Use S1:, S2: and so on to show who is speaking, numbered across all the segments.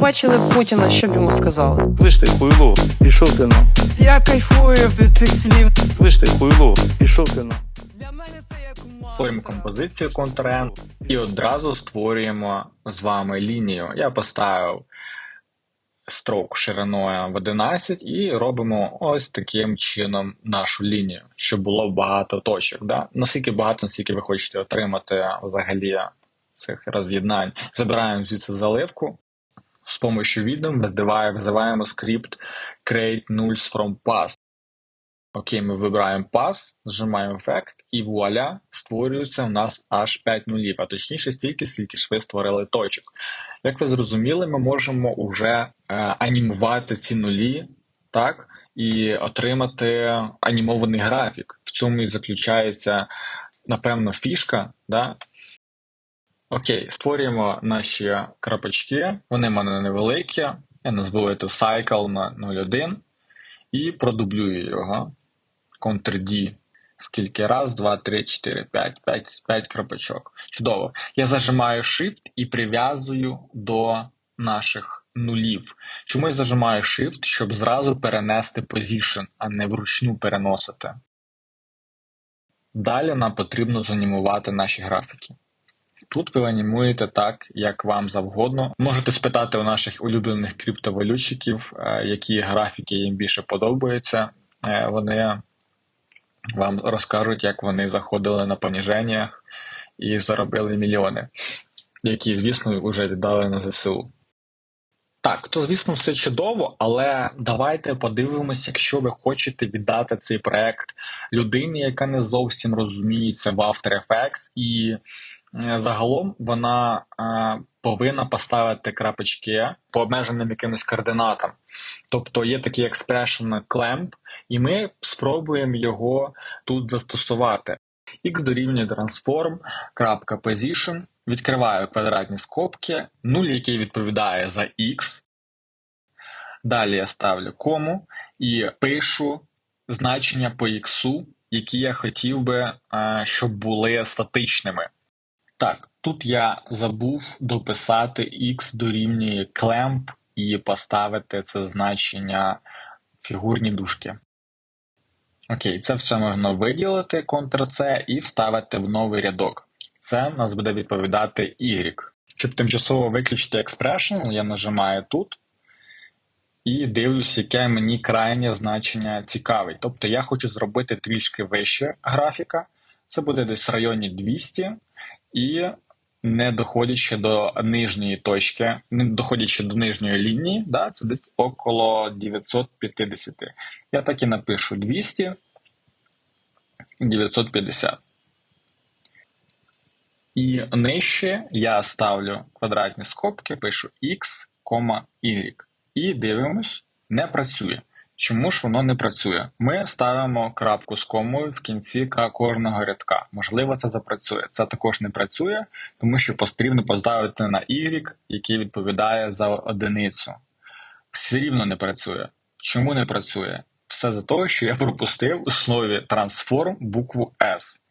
S1: побачили Путіна, що б йому сказали?
S2: Слиш ти, хуйло, пішов ти на.
S3: Я кайфую від цих слів.
S2: Слиш ти, хуйло, пішов ти на.
S3: Для мене це як
S4: Створюємо композицію Ctrl-N і одразу створюємо з вами лінію. Я поставив строк шириною в 11 і робимо ось таким чином нашу лінію, щоб було багато точок. Да? Наскільки багато, наскільки ви хочете отримати взагалі цих роз'єднань. Забираємо звідси заливку. З допомогою відом визиваємо скрипт create nulls from pass. Окей, ми вибираємо pass, нажимаємо ефект, і вуаля, створюється у нас аж 5 нулів, а точніше стільки, скільки ж ви створили точок. Як ви зрозуміли, ми можемо вже е, анімувати ці нулі, так, і отримати анімований графік. В цьому і заключається, напевно, фішка. Да? Окей, створюємо наші крапочки, вони в мене невеликі. Я назву це cycle на 0,1 і продублюю його. Ctrl-D. Скільки? Раз, два, три, чотири, п'ять, п'ять, п'ять крапочок. Чудово. Я зажимаю Shift і прив'язую до наших нулів. Чому я зажимаю Shift, щоб зразу перенести position, а не вручну переносити. Далі нам потрібно занімувати наші графіки. Тут ви анімуєте так, як вам завгодно. Можете спитати у наших улюблених криптовалютчиків, е, які графіки їм більше подобаються. Е, Вони вам розкажуть, як вони заходили на поніженнях і заробили мільйони, які, звісно, вже віддали на ЗСУ. Так, то звісно, все чудово, але давайте подивимося, якщо ви хочете віддати цей проект людині, яка не зовсім розуміється в After Effects, і загалом вона е, повинна поставити крапочки по обмеженим якимось координатам. Тобто є такий expression clamp, і ми спробуємо його тут застосувати. X дорівнює transform, крапка position, відкриваю квадратні скобки, 0, який відповідає за X. Далі я ставлю кому і пишу значення по X, які я хотів би, е, щоб були статичними. Так, тут я забув дописати X дорівнює clamp і поставити це значення фігурні дужки. Окей, це все можна виділити Ctrl-C і вставити в новий рядок. Це в нас буде відповідати Y. Щоб тимчасово виключити expression, я нажимаю тут і дивлюсь, яке мені крайнє значення цікавить. Тобто я хочу зробити трішки вище графіка. Це буде десь в районі 200 і не доходячи до нижньої точки, не доходячи до нижньої лінії, да, це десь около 950. Я так і напишу 200 950. І нижче я ставлю квадратні скобки, пишу x, y. І дивимось, не працює. Чому ж воно не працює? Ми ставимо крапку з комою в кінці кожного рядка. Можливо, це запрацює. Це також не працює, тому що потрібно поставити на Y, який відповідає за одиницю. Все рівно не працює. Чому не працює? Все за того, що я пропустив у слові transform букву S.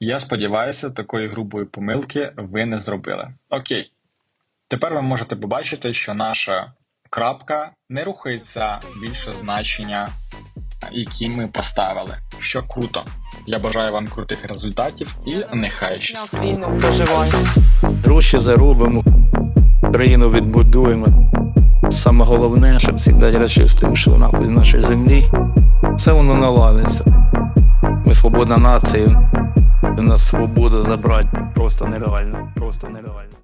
S4: Я сподіваюся, такої грубої помилки ви не зробили. Окей. Тепер ви можете побачити, що наша крапка не рухається більше значення, які ми поставили. Що круто. Я бажаю вам крутих результатів і нехай щастить.
S2: Гроші заробимо, країну відбудуємо. Саме головне, щоб завжди розчистимо, що нахуй з нашої землі. Все воно наладиться. Ми свободна нація. У нас свободу забрати просто нереально. Просто нереально.